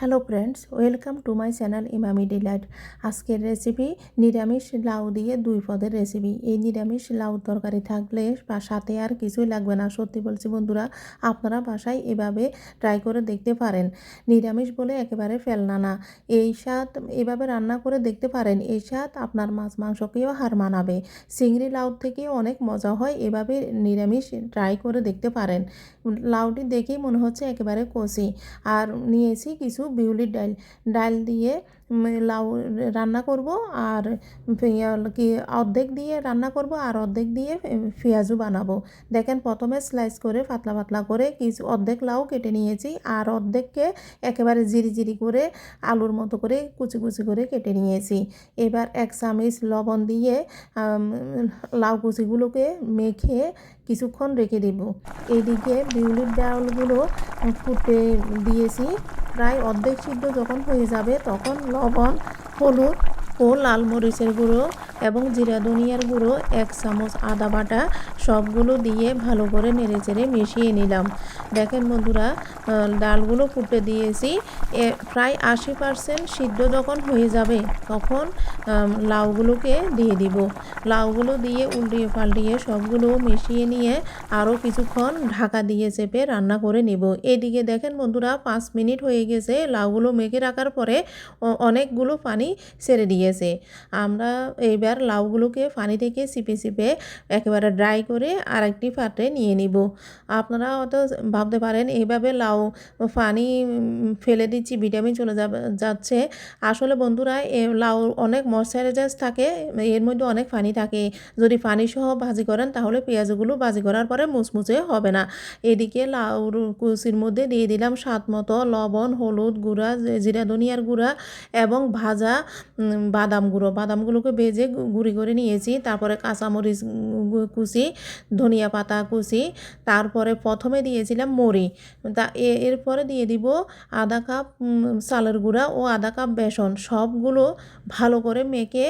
Hello friends welcome to my channel Emami delight আজকের recipe নিরামিষ লাউ দিয়ে দুই পদের রেসিপি এই নিরামিষ লাউ তরকারি থাকলে বা সাথে আর কিছুই লাগবে না। সত্যি বলছি বন্ধুরা, আপনারা বাসায় এভাবে ট্রাই করে দেখতে পারেন। নিরামিষ বলে একেবারে ফেলনা না। এই স্বাদ এভাবে রান্না করে দেখতে পারেন। এই স্বাদ আপনার মাছ মাংসকেও হার মানাবে। চিংড়ি লাউ থেকে অনেক মজা হয় এভাবে নিরামিষ ট্রাই করে দেখতে পারেন। লাউটি দেখেই মনে হচ্ছে একেবারে কষি। আর নিয়েছি কিছু বিউলির ডাল ডাল দিয়ে লাউ রান্না করব আর কি অর্ধেক দিয়ে রান্না করব আর অর্ধেক দিয়ে উম, পেঁয়াজও বানাবো। দেখেন প্রথমে স্লাইস করে পাতলা পাতলা করে কিছু অর্ধেক লাউ কেটে নিয়েছি আর অর্ধেককে একেবারে জিরি জিরি করে আলুর মতো করে কুচি কুচি করে কেটে নিয়েছি। এবার এক চামচ লবণ দিয়ে লাউ কুচিগুলোকে মেখে কিছুক্ষণ রেখে দেব। এইদিকে বিউলির ডালগুলো ফুটে দিয়েছি। প্রায় অর্ধেক সিদ্ধ যখন হয়ে যাবে তখন লবণ হলুদ ও লাল মরিচের গুঁড়ো এবং জিরা ধনিয়ার গুঁড়ো, এক চামচ আদা বাটা, সবগুলো দিয়ে ভালো করে নেড়েচেড়ে মিশিয়ে নিলাম। দেখেন বন্ধুরা ডালগুলো ফুটে দিয়েছি। প্রায় আশি পার্সেন্ট সিদ্ধ যখন হয়ে যাবে, তখন লাউগুলোকে দিয়ে দিব। লাউগুলো দিয়ে উল্টিয়ে পাল্টিয়ে সবগুলো মিশিয়ে নিয়ে আরও কিছুক্ষণ ঢাকা দিয়ে চেপে রান্না করে নেব। এদিকে দেখেন বন্ধুরা, পাঁচ মিনিট হয়ে গেছে। লাউগুলো মেখে রাখার পরে অনেকগুলো পানি ছেড়ে দিয়েছে আমরা এইবার লাউগুলোকে পানি থেকে চিপে চিপে একেবারে ড্রাই করে আরেকটি পাত্রে নিয়ে নিব। আপনারা হয়তো ভাবতে পারেন এইভাবে লাউ পানি ফেলে দিচ্ছি, ভিটামিন চলে যাচ্ছে। আসলে বন্ধুরা, এ লাউ অনেক ময়শ্চারাইজার থাকে, এর মধ্যে অনেক পানি থাকে। যদি পানি সহ ভাজি করেন, তাহলে পেঁয়াজগুলো ভাজি করার পরে মুচমুচে হবে না। এদিকে লাউর কুচির মধ্যে দিয়ে দিলাম স্বাদ মতো লবণ, হলুদ গুঁড়া, জিরা ধনিয়ার গুঁড়া এবং ভাজা বাদাম গুঁড়ো। বাদামগুলোকে ভেজে গুঁড়ি করে নিয়েছি। তারপরে কাঁচামরিচ কুচি, ধনিয়া পাতা কুচি, তারপরে প্রথমে দিয়েছিলাম মুড়ি তা এরপরে দিয়ে দিব আধা কাপ চালের গুঁড়া ও আধা কাপ বেসন। সবগুলো ভালো করে মেখে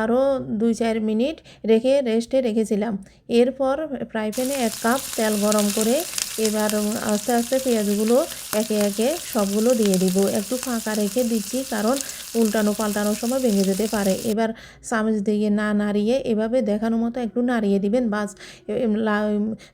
আরও দুই চার মিনিট রেখে রেস্টে রেখেছিলাম। এরপর ফ্রাই প্যানে এক কাপ তেল গরম করে এবার আস্তে আস্তে পেঁয়াজগুলো একে একে সবগুলো দিয়ে দিব। একটু ফাঁকা রেখে দিচ্ছি কারণ উল্টানো পাল্টানোর সময় ভেঙে যেতে পারে। এবার চামচ দিয়ে না নাড়িয়ে এভাবে দেখানোর মতো একটু নাড়িয়ে দিবেন, বাস।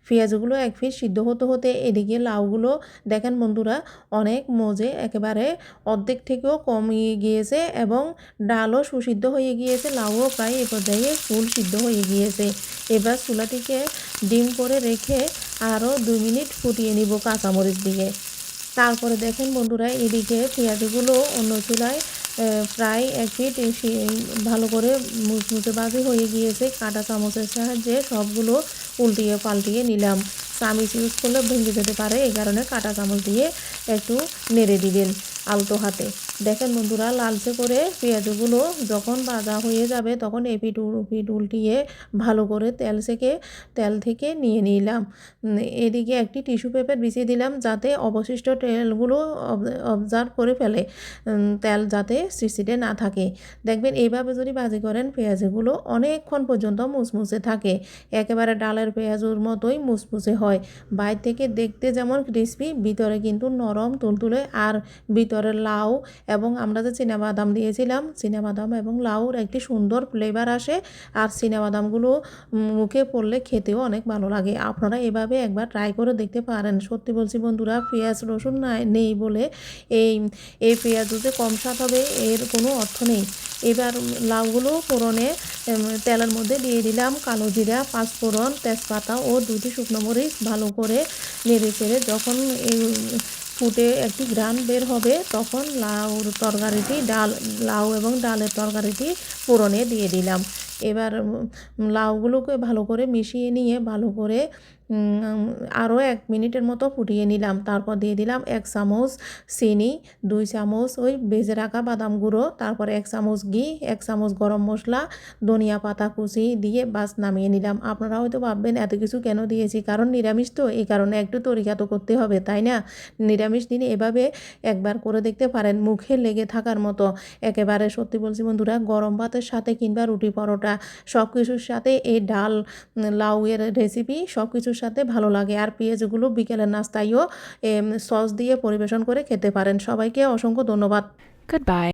পেঁয়াজগুলো এক ফিট সিদ্ধ হতে হতে এদিকে লাউগুলো দেখেন বন্ধুরা, অনেক মজে একেবারে অর্ধেক থেকেও কমিয়ে গিয়েছে এবং ডালও সুসিদ্ধ হয়ে গিয়েছে, লাউও প্রায় এ পর্যায়ে ফুল সিদ্ধ হয়ে গিয়েছে। এবার চুলাটিকে ডিম করে রেখে আরও দুই মিনিট ফুটিয়ে নিব কাঁচামরিচ দিয়ে। তারপরে দেখেন বন্ধুরা, এদিকে পেঁয়াজগুলো অন্য চুলায় প্রায় এক ফিট ভালো করে মুচমুচে বাজি হয়ে গিয়েছে। কাঁটা চামচের সাহায্যে সবগুলো উল্টিয়ে পাল্টিয়ে নিলাম। চামিচ ইউজ করলে ভেঙে যেতে পারে, এই কারণে কাঁটা চামচ দিয়ে একটু নেড়ে দিবেন আলতো হাতে। দেখেন বন্ধুরা, লালচে করে পেঁয়াজগুলো যখন ভাজা হয়ে যাবে তখন এপিট উপিট উল্টিয়ে ভালো করে তেল থেকে তেল থেকে নিয়ে নিলাম। এদিকে একটি টিস্যু পেপার বিছিয়ে দিলাম যাতে অবশিষ্ট তেলগুলো অবজার্ভ করে ফেলে। তেল যাতে সিসিটে না থাকে। দেখবেন এইভাবে যদি ভাজি করেন, পেঁয়াজগুলো অনেকক্ষণ পর্যন্ত মুচমুচে থাকে। একেবারে ডালের পেঁয়াজুর মতোই মুচমুচে হয়। বাইরে থেকে দেখতে যেমন ক্রিসপি ভিতরে কিন্তু নরম, তুলতুলে, আর ভিতরে লাউ এবং আমরা যে বাদাম দিয়েছিলাম বাদাম এবং লাউর একটি সুন্দর ফ্লেভার আসে। আর বাদামগুলো মুখে পড়লে খেতেও অনেক ভালো লাগে। আপনারা এভাবে একবার ট্রাই করে দেখতে পারেন। সত্যি বলছি বন্ধুরা, পেঁয়াজ রসুন নেই বলে এই এই পেঁয়াজ যে কম স্বাদ হবে, এর কোনো অর্থ নেই। এবার লাউগুলো ফোড়নে তেলের মধ্যে দিয়ে দিলাম কালো জিরা, পাঁচফোড়ন, তেজপাতা ও দুটি শুকনো মরিচ ভালো করে নেড়ে চেড়ে যখন এই ফুটে একটি গ্রান বের হবে, তখন লাউর তরকারিটি, ডাল, লাউ এবং ডালের তরকারিটি পুরনে দিয়ে দিলাম। এবার লাউগুলোকে ভালো করে মিশিয়ে নিয়ে ভালো করে আরও এক মিনিটের মতো ফুটিয়ে নিলাম। তারপর দিয়ে দিলাম এক চামচ চিনি, দুই চামচ ওই ভেজে রাখা বাদাম গুঁড়ো, তারপরে এক চামচ ঘি, এক চামচ গরম মশলা, ধনিয়া পাতা কুচি দিয়ে বাস নামিয়ে নিলাম। আপনারা হয়তো ভাববেন, এত কিছু কেন দিয়েছি? কারণ নিরামিষ তো, এই কারণে একটু তরিকা তো করতে হবে, তাই না? নিরামিষ দিনে এভাবে একবার করে দেখতে পারেন, মুখে লেগে থাকার মতো। একেবারে সত্যি বলছি বন্ধুরা, গরম ভাতের সাথে কিংবা রুটি পরোটা সব কিছুর সাথে এই ডাল লাউয়ের রেসিপি সব কিছুর সাথে ভালো লাগে। আর পেঁয়াজগুলো বিকেলের নাস্তায়ও সস দিয়ে পরিবেশন করে খেতে পারেন। সবাইকে অসংখ্য ধন্যবাদ। Goodbye.